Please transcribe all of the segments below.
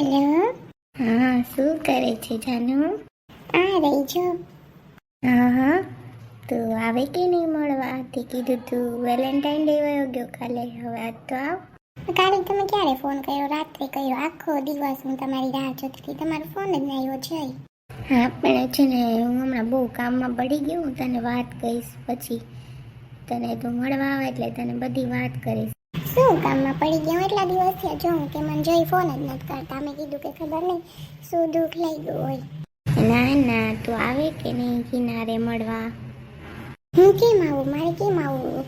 Hello? હા શું કરે છે જાનુ? આ રહી જો. હા હા. તું આવે કે નહીં મળવા? તે કીધું તું વેલેન્ટાઇન ડે વયો ગયો કાલે. હવે આજ તો આવ. કાલે તમે ક્યારે ફોન કર્યો? રાત્રે કર્યો? આખો દિવસ હું તમારી રાહ જોતી તમારો ફોન જ આવ્યો છે હા પણ છે ને હું હમણાં બહુ કામમાં પડી ગયું હું તને વાત કહીશ પછી. તને તું મળવા આવે એટલે તને બધી વાત કરીશ. શું કામમાં પડી ગયો? એટલા દિવસ થયા જોઉં કે મને જોઈ ફોન જ નથી કરતા. મેં કીધું કે ખબર નહીં શું દુઃખ લઈ ગયું હોય. ના ના તું આવે કે નહીં કિનારે મળવા? હું કેમ આવું? મારે કેમ આવું?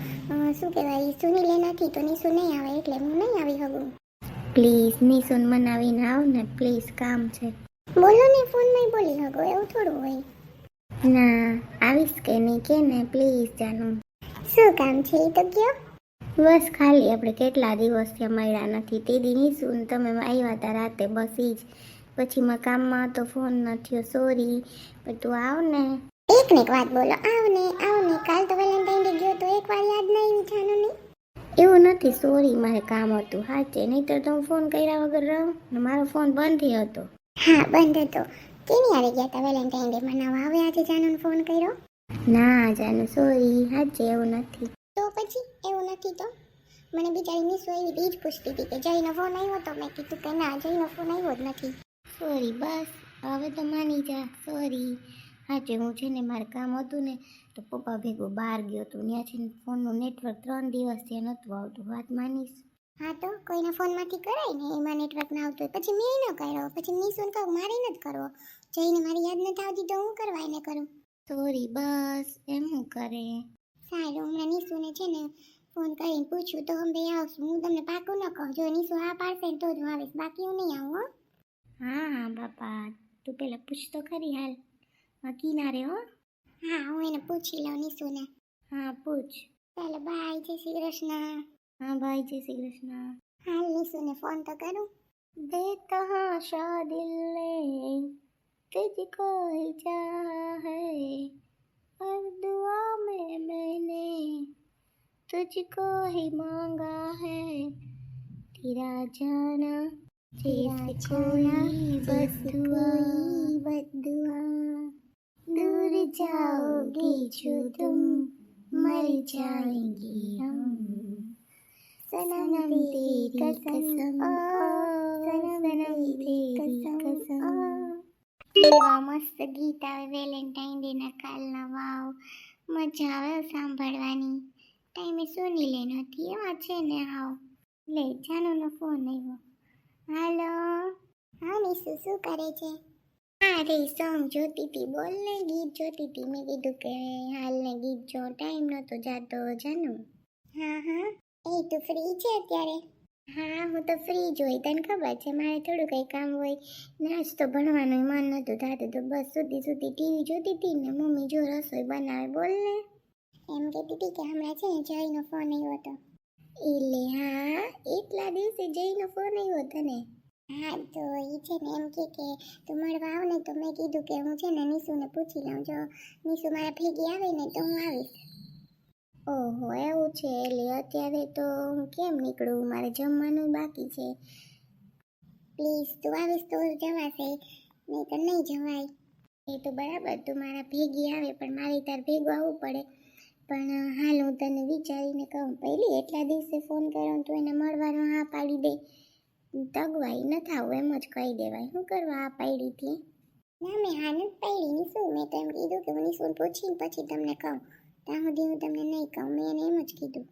શું કહેવાય? સુની નથી તો નિશુ નહીં આવે એટલે હું નહીં આવી શકું. પ્લીઝ નિશુન મનાવીને આવ ને પ્લીઝ કામ છે. બોલો ને ફોનમાં બોલી શકો? એવું થોડું હોય. ના આવીશ કે નહીં? કે ને? પ્લીઝ જાનું. શું કામ છે એ તો કયો? બસ ખાલી આપણે કેટલા દિવસથી મળ્યા નથી. તે દી શું તમે આવ્યા હતા રાતે બસ ઈ જ. પછી મેં કામમાં તો ફોન ન થયો સોરી પણ તું આવ ને. એક ને એક વાત બોલો. આવ ને આવ ને. કાલ તો વેલેન્ટાઇન ડે ગયો તો એક વાર યાદ નહીં જાનો ને? એવું નથી સોરી મારે કામ હતું. હાચે નહીં તો હું ફોન કર્યા વગર રહું ને મારો ફોન બંધ થયો હતો. હા બંધ હતો. કેની આવી ગયા હતા વેલેન્ટાઇન ડે મનાવવા હવે આજે જાનુને ફોન કર્યો? ના જાનુ સોરી હાચે એવું નથી. તો પછી? એવું નથી તો? મને બિચારી મિસ એવી જ પૂછતી હતી કે જયનો ફોન આવ્યો તો મેં કીધું કે ના જયનો ફોન આવ્યો જ નથી. સોરી બસ. હવે તો માની જા. સોરી હાચે હું છે ને મારે કામ હતું ને તો પપ્પા ભેગું બહાર ગયો હતો ત્યાં છે ને ફોનનું નેટવર્ક ત્રણ દિવસ ત્યાં નહોતું આવતું. વાત માનીશ? હા તો કોઈના ફોનમાંથી કરાય ને એમાં નેટવર્ક ના આવતું હોય. પછી મેં ન કર્યો. પછી નિશુન કહું મારે નથી કરવો. જઈને મારી યાદ નથી આવતી તો હું કરવા એને કરું? સોરી બસ. એમ હું કરે? સારું હમણાં નિશુને છે ને ફોન કરીને પૂછ્યું તો અમે આવશું. હું તમને પાકું ન કહું. જો નિશુ હા પાડશે તો જ હું આવીશ. બાકી હું નહીં આવું હો. હા હા બાપા. તું પહેલાં પૂછ તો ખરી હાલ. બાકી ના હો. હા હું એને પૂછી લઉં નિશુને. હા પૂછ. ચાલો ભાઈ જય શ્રી કૃષ્ણ. હા ભાઈ જય શ્રી કૃષ્ણ. હાલ નિશુને ફોન તો કરું. બેતહાશા દિલ ને તુજકો હી ચાહે અર્ધ तुझको ही मांगा है तेरा जाना तेरा खोना बस दुआ बस दुआ दूर जाओगे जो तुम मर जाएंगे हम सनम तेरी कसम ओ सनम तेरी कसम એવા મસ્ત ગીત આવે વેલેન્ટાઇન ડે ના કાલના વાવ મજા આવે સાંભળવાની ટાઈમે સુની લે નથી એવા છે ને હાવ. લે, જાનુનો ફોન આવ્યો. હાલો. હા મિસુ શું કરે છે? અરે સોંગ જોતી હતી. બોલ ને, ગીત જોતી હતી. મેં કીધું કે હાલ ને ગીત જો. ટાઈમ નહોતો જાતો, જાનુ. હા હા. એ, તું ફ્રી છે અત્યારે? હા, હું તો ફ્રી જ હોય. તને ખબર છે, મારે થોડું કંઈ કામ હોય. નાસ્તો ભણવાનું મન નહોતું થતું. તો બસ સુધી સુધી ટીવી જોતી હતી ને મમ્મી જો રસોઈ બનાવે. બોલ ને. એમ કહેતી હતી કે હમણાં છે ને જયનો ફોન આવ્યો હતો. એટલે હા, એટલા દિવસે જયનો ફોન આવ્યો તને હા, તો એ છે ને એમ કે કે તું મળવા આવ ને તો મેં કીધું કે હું છે ને નિશુને પૂછી લઉં. જો નિશુ મારા ભેગી આવે ને તો હું આવીશ. ઓહો, એવું છે? એટલે અત્યારે તો હું કેમ નીકળું? મારે જમવાનું બાકી છે. પ્લીઝ તું આવીશ તો જવાશે. નહીં તો નહીં જવાય. એ તો બરાબર, તું મારા ભેગી આવે પણ મારે તાર ભેગું આવવું પડે. પણ હાલ હું તને વિચારીને કહું પહેલી એટલા દિવસે ફોન કર્યો તું એને મળવાનો હા પાડી દે. તગવાઈ ન થાવું એમ જ કહી દેવાય. શું કરવા આ પાડીથી ના મેં હા નથી પાડી નિશુ મેં તો એમ કીધું કે હું નિશુને પૂછીને પછી તમને કહું. ત્યાં સુધી હું તમને નહીં કહું મેં એને એમ જ કીધું.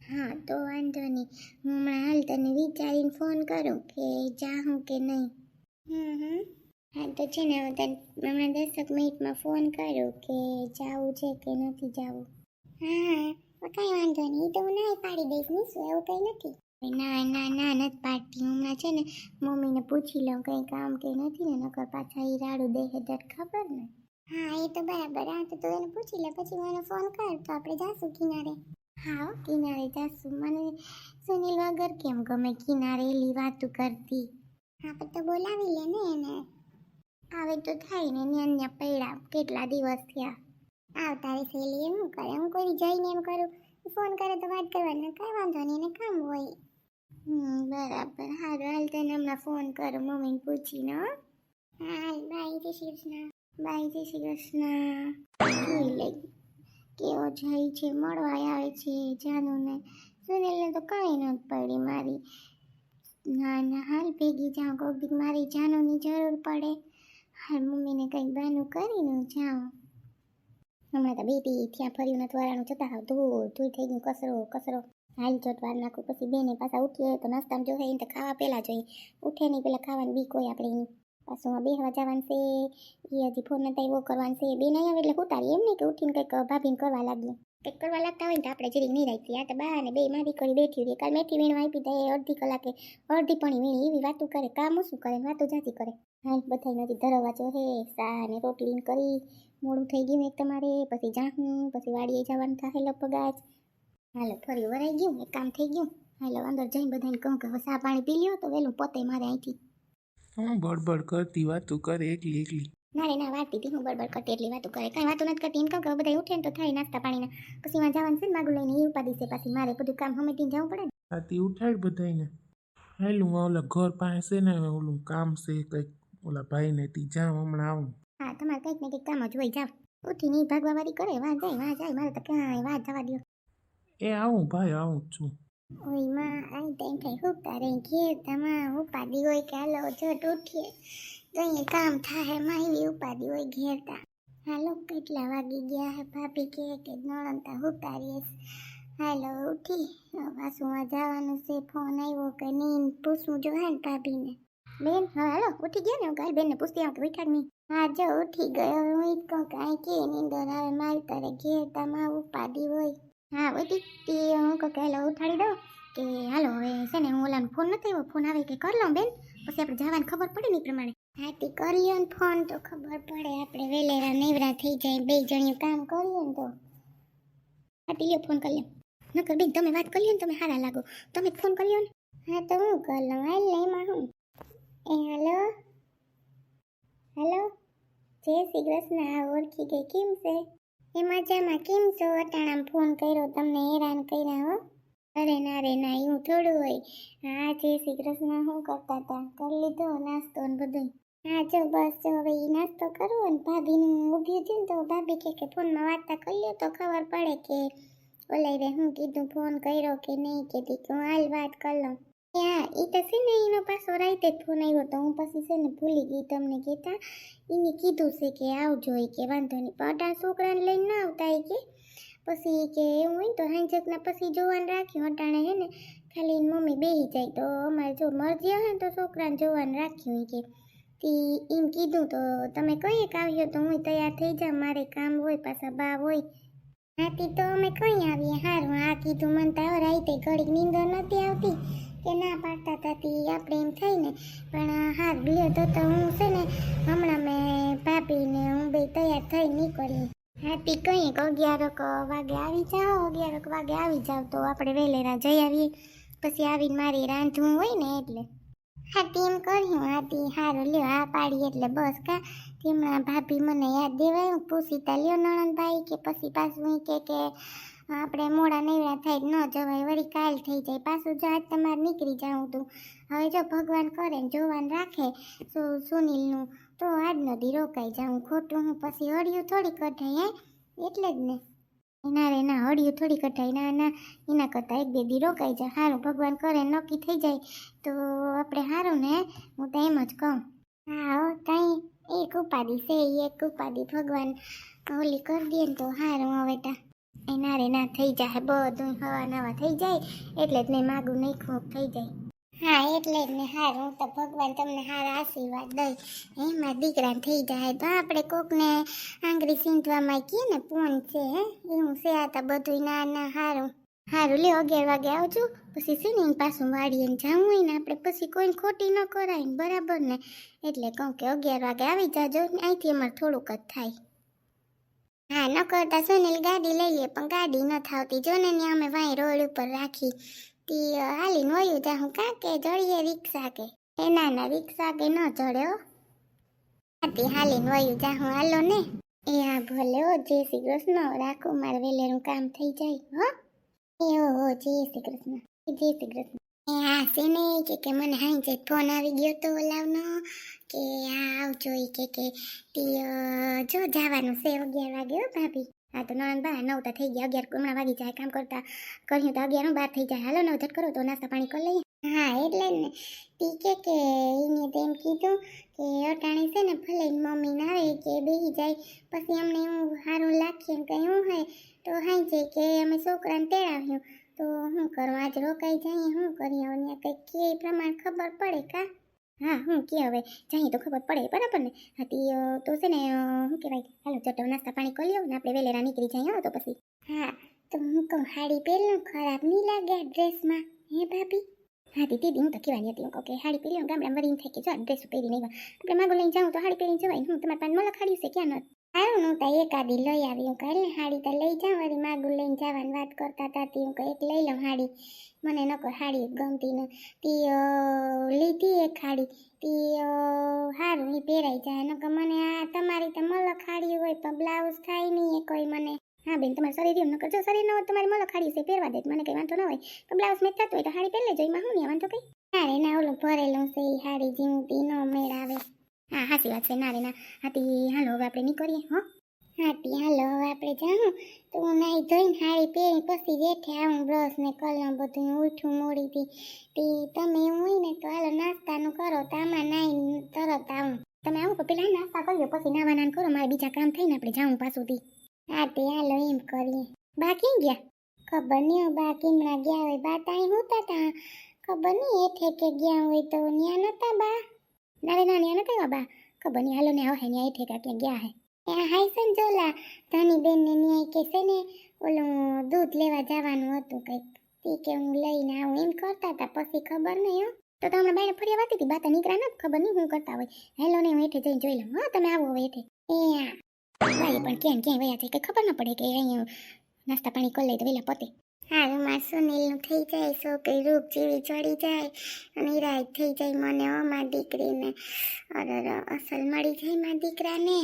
હા તો વાંધો નહીં. હું હમણાં હાલ તને વિચારીને ફોન કરું કે જાઉં કે નહીં. હમ હમ. હા તો છે ને હું તને હમણાં દસક મિનિટમાં ફોન કરું કે જાવું છે કે નથી જાવું. હા કઈ કાંઈ વાંધો નહીં. તો હું ના પાડી દઈશ નિશુ એવું કંઈ નથી. ના ના ના, નથી પાડતી. હમણાં છે ને, મમ્મીને પૂછી લઉં કંઈ કામ કે નથી ને, નકર પાછા એ રાડું દે હે તને ખબર ને? હા એ તો બરાબર. હા, તો તું એને પૂછી લે, પછી મને ફોન કર. તો આપણે જાશું કિનારે. હા કિનારે જાશું. મને સુનિલ વગર કેમ ગમે કિનારે એલી વાતું કરતી? હા, પણ તો બોલાવી લે ને એને. આવે તો થાય ને ન્યા પૈડા કેટલા દિવસ થયા? આવતા રે સેલી એમ કરે. હું કોઈ જઈને એમ કરું ફોન કરે તો વાત કરવાની કાંઈ વાંધો નહીં એને કામ હોય. હમ બરાબર. હારું હાલ તને હમણાં ફોન કરો મમ્મીને પૂછીને હો. બાય જય શ્રી કૃષ્ણ. બાય જય શ્રી કૃષ્ણ. જોઈ લઈ કેવો જાય છે મળવા આવે છે જાનુને. સુનિલને તો કાંઈ નથી પડી મારી. ના ના હાલ ભેગી જાઉં કોઈક મારી જાનુની જરૂર પડે. હાલ મમ્મીને કંઈક બહાનું કરીને જાઉં હમણાં તો બેટી ત્યાં ફર્યું નથી વાળાનું જતા હાવ ધૂળ ધૂળ થઈ ગયું કચરો કચરો હાલ ચોટ વાર નાખું, પછી બેને પાછા ઉઠીએ, તો નાસ્તામાં જોઈએ એને તો ખાવા પહેલાં જોઈએ. ઉઠે નહીં પહેલાં ખાવાની, બી કોઈ આપણે એની. પાછું બેહવા જવાનું છે. એ હજી ફોન નતા એવો કરવાનું છે. બે નહીં આવે એટલે ઉતારી એમ નહીં કે ઉઠીને કંઈક ભાભીને કરવા લાગીએ. કંઈક કરવા લાગતા હોય ને તો આપણે જરીક નહીં રાખીએ. આ તો બા અને બે મારી કરી બેઠી રહી કાલ મેથી વીણવા આપી તો અડધી કલાકે અડધી પણ વીણી. એવી વાતો કરે. કામ શું કરે વાતું જાતી કરે. હા બધા નથી ધરવા જો હે. સા ને રોટલીને કરી. મોડું થઈ ગયું એક તમારે પછી જાહું પછી વાડીએ જવાનું થાય લગભગ આજ હાલો ફરી વરાઈ ગયું એક કામ થઈ ગયું. હાલો અંદર જઈને બધાને કહું કે હવે સા પાણી પી લ્યો તો વહેલું પોતે મારે અહીંથી હું બડબડ કરતી વાતું કરે એકલી એકલી. ના રે ના વાતી હતી હું બરબર કરતી એટલી વાતો કરે. કાંઈ વાતો નથી કરતી. એમ કહું કે બધા ઉઠે ને તો થાય નાસ્તા પાણીના. પછી માં જવાનું છે ને માગું લઈને એ ઉપાડી છે પાછી મારે બધું કામ હમેટીને જવું પડે ને. આથી ઉઠાડ બધાને હાલું ઓલા ઘર પાસે ને ઓલું કામ છે કંઈક ઓલા ભાઈને તી જાઉં હમણાં આવું. હા તમારે કંઈક ને કંઈક કામ જ હોય જાવ ઉઠી નહીં ભાગવા વાળી કરે વાહ જાય વાહ જાય મારે તો ક્યાંય વાત જવા દો એ આવું ભાઈ આવું જ છું. ઓયમાં આઈ ટાઈમ થાય હું તારે ઘેર તમા ઉપાદી હોય કે હાલો જટ ઉઠીએ. તો કામ થાયમાં એવી ઉપાડી હોય ઘેરતા હાલો કેટલા વાગી ગયા હે ભાભી કે કે નળંતા હું તારીએ હાલો ઉઠી. પાછું જવાનું છે ફોન આવ્યો કે નહીં પૂછવું જો હે ને ભાભીને. બેન હવે હાલો ઉઠી ગયા ને હું કાલ બેનને પૂછતી આવું કે ઉઠા નહીં હા, જો, ઉઠી ગયો. હવે હું જ કહું કે એની કે નીંદર આવે મારી તારે ઘેર તમા ઉપાડી હોય. હા બધી તે હું કહું કે, હાલો, ઉઠાડી દઉં કે, હાલો, હવે છે ને હું ઓલાનો ફોન નથી આવ્યો. ફોન આવે કે, કર લઉં બેન. પછી આપણે જવાની ખબર પડે ને પ્રમાણે. હા, તે કરી લ્યો ને ફોન તો ખબર પડે. આપણે વેલેરા નેવરા થઈ જાય બે જણિયું કામ કરીએ ને તો. હા, તે ફોન કરી લ્યો. નકર બેન, તમે વાત કરી લ્યો ને તમે સારા લાગો. તમે ફોન કરી લ્યો ને? હા, તો હું કરી લઉં. હાલ ને એમાં એ, હાલો? હાલો? જય શ્રી કૃષ્ણ ઓળખી ગઈ કેમ છે? એ મજામાં કેમ છો? અટાણામાં ફોન કર્યો, તમને હેરાન કર્યા હો? અરે ના રે ના, એવું થોડું હોય. હા જય શ્રી કૃષ્ણ શું કરતા હતા? કરી લીધો નાસ્તો ને બધું હા, જો બસ, જો હવે એ નાસ્તો કરવો ને ભાભીનું ઊભી હતી ને તો ભાભી કે કે ફોનમાં વાર્તા કરી તો ખબર પડે કે ઓલાઈ રે હું કીધું, ફોન કર્યો કે નહીં કે હું હાલ વાત કરી લઉં. હા એ તો છે ને એનો પાછો રાતે જ ફોન આવ્યો તો હું પછી છે ને ભૂલી ગઈ તમને કહેતા. એને કીધું છે કે આવજો એ કે વાંધો નહીં. પણ અઢાર છોકરાને લઈને ના આવતા એ કે. પછી કે એવું હોય તો હાંજકના પછી જોવાનું રાખ્યું. અટાણે હે ને ખાલી એની મમ્મી બેસી જાય તો અમારે જો મરજી આવે તો છોકરાને જોવાનું રાખ્યું એ કે. એમ કીધું તો તમે કહીએ એક આવ્યો તો હું તૈયાર થઈ જાઉં. મારે કામ હોય, પાછા બા હોય. હાથી તો અમે કઈ આવીએ? હારું, આ કીધું મને તો રાતે ઘડીક નીંદર નથી આવતી. કે ના પાડતા થતી આપણે એમ થાય ને પણ હાર લ્યો તો તો હું છે ને, હમણાં મેં ભાભીને હું બે તૈયાર થઈ નીકળી. હાથી કંઈક અગિયારક વાગે આવી જાઓ, અગિયારક વાગે આવી જાવ તો આપણે વહેલેરા જઈ આવીએ. પછી આવીને મારી રાંધવું હોય ને એટલે. હાથી એમ કર્યું, હાથી હારું લ્યો હા પાડી એટલે બસ કા. તેમના ભાભી મને યાદ દેવાય પૂછીતા લ્યો નણંદભાઈ કે પછી પાછું કે કે આપણે મોડા નેવડા થાય ન જવાય, વળી કાલ થઈ જાય. પાછું જો આજ તમારે નીકળી જાઉં તું. હવે જો ભગવાન કરે ને જોવાન રાખે તો સુનિલનું, તો આજનો દી રોકાઈ જાઉં. ખોટું હું પછી હળિયું થોડી કઢાય હે? એટલે જ ને. ના રે ના, હળિયું થોડી કઢાય ના ના. એના કરતાં એક બે દી રોકાઈ જાય સારું ભગવાન કરે નક્કી થઈ જાય, તો આપણે સારું ને, હું? તો એમ જ કહું. હા કાંઈ એક ઉપાધિ છે એક ઉપાધિ. ભગવાન ઓલી કરી દે ને તો સારું હવે તા એ ના રે ના થઈ જાય બધું હવા નવા થઈ જાય, એટલે જ મેં માગું નહીં ખૂબ થઈ જાય. હા, એટલે જ ને, હારું, હું તો ભગવાન તમને હારા આશીર્વાદ દઈ. એમાં દીકરા થઈ જાય તો આપણે કોકને આંગળી સીંધવામાં કહીએ ને, પૂન છે, હે, એવું છે, આ તો બધું ના ના, હારું. હારું લે અગિયાર વાગે આવજો, પછી છે ને એને પાછું વાળીએ જવું હોય ને, આપણે પછી કોઈને ખોટી ન કરાય બરાબર ને? એટલે કહું કે અગિયાર વાગે આવી જાજો, ને અહીંથી અમારે થોડુંક જ થાય. હા ન કરતા સુનિલ ગાડી લઈએ પણ ગાડી ન થાવતી. જો ને અમે વાંઈ રોડ ઉપર રાખી, તી હાલીને વયું હું કાં કે જળીએ રિક્ષા કે. એ ના ના રિક્ષા કે ન જડે હો. હાથી હાલીને વયું હું હાલો ને. એ હા ભલે હો, જય શ્રી કૃષ્ણ. રાખો, મારે વેલેરું કામ થઈ જાય, હો. એ હો જય શ્રી કૃષ્ણ. જય શ્રી કૃષ્ણ. એ હા છે કે કે મને હાઈ જે ફોન આવી ગયો તો ઓલાવનો, કે આ આવજો એ કે કે તી જો જવાનું છે અગિયાર વાગે હો ભાભી. હા તો નણંદ બા, નવ તો થઈ ગયા, અગિયાર હમણાં વાગી જાય, કામ કરતા કર્યું તો અગિયાર બાર થઈ જાય. હાલો નવ ઝટ કરો, તો નાસ્તા પાણી કરી લઈએ. હા, એટલે જ ને. તી કે કે એને તેમ કીધું કે અટાણે છે ને ભલે મમ્મી ના આવે, કે બેસી જાય, પછી અમને એવું સારું લાગીએ કે એવું હોય, તો હાઈ જાય કે અમે છોકરાને તેડાવ્યું તો શું કરવા આજ રોકાઈ જઈએ કરીએ હવે ત્યાં કંઈક કે પ્રમાણે ખબર પડે કા? હા, હું કે હવે. જઈએ તો ખબર પડે, બરાબર ને? હાથી તો છે ને શું કહેવાય હાલો ચટો નાસ્તા પાણી કરી લો ને આપણે વેલેરા નીકળી જઈએ, હો, તો પછી. હા, તો હું કહું, હાડી પહેરલું ખરાબ નહીં લાગે ડ્રેસમાં? હે, ભાભી? હા દીદી, હું તો કહેવાની હતી, હું કે, હાડી પહેરી ગામડા વરીને થાય કે જો ડ્રેસ પહેરી નહીં આપણે માગો લઈને જાઉં તો હાડી પહેરીને જવાય હું તમારે પાસે મલક હાડી છે, ક્યાં ન સારું હું તો એકાદી લઈ આવી. હું કહે સાડી તો લઈ જાઉં, વળી માગું લઈને જવાની વાત કરતા હતા. તી હું એક લઈ લઉં સાડી મને નકો સાડી ગમતી ન. તી લીધી એક સાડી તી સારું એ પહેરાઈ જાય. નકો મને આ તમારી તો મલક હાડી હોય, પણ બ્લાઉઝ થાય નહીં એ કોઈ મને. હા, બેન, તમારે શરીર એમ, નકર જો શરીર ન હોય તો તમારી મલક ખાડી છે, પહેરવા દે મને કંઈ વાંધો ન હોય. તો બ્લાઉઝ મેચ થતું હોય તો સાડી પહેરી લેજો એમાં હું નહીં, વાંધો કંઈ? ના રે, ના, ઓલું ભરેલું છે એ સાડી જીમતી ન મેળ આવે સાચી વાત છે. ના રે, ના. હાથી, હાલો, હવે આપણે નીકળીએ, હો. હાથી, હાલો, હવે આપણે જાઉં. તો હું નાહી ધોઈને હારી પહેરી, પછી જેઠે આવું બ્રશ ને કલર બધું ઉઠું મોડીથી. તે તમે હોય ને, તો હાલો, નાસ્તાનું કરો, તો આમાં નાહી તરત આવું. તમે આવું તો પેલા નાસ્તા કર્યો, પછી નાવા નાન કરો, મારે બીજા કામ થઈને આપણે જાઉં પાછુંથી હા તે હાલો, એમ કરીએ. બા ક્યાં ગયા? ખબર નહીં, હવે બા કિમણા ગયા હોય. બા તાઈ હોતા તા. ખબર નહીં એઠે કે ગયા હોય તો ન્યા નતા બા. નારે ના, ન્યા નતા બા. ખબર નહીં. હાલો ને, હવે હે ઠેકા ક્યાં ગયા હે. એ હાઈ સંજોલા ધની બેન ને ન્યાય કે છે ને, ઓલું દૂધ લેવા જવાનું હતું કંઈક. તે કે હું લઈને આવું. એમ કરતા હતા, પછી ખબર નહીં હો. તો તમને બાઈને ફરી વાત હતી, બાતા નીકળ્યા નથી ખબર નહીં હું કરતા હોય. હેલો ને, હું હેઠે જઈને જોઈ લઉં. હા, તમે આવો હવે હેઠે. એ પણ ક્યાં ક્યાં વયા છે કે ખબર ન પડે કે અહીંયા નાસ્તા પાણી કરી લઈ તો વહેલા પતે. હારું માં સુનિલનું થઈ જાય, છોકરી રૂપ જેવી ચડી જાય અને રાત થઈ જાય મને ઓ માં દીકરીને. અરે અસલ મળી જાય માં દીકરાને.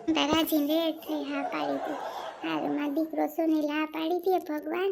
તારાજીને રેડ થઈ, હા, પાડી હતી હારું માં દીકરો સુનિલ, હા, પાડી દે, ભગવાન.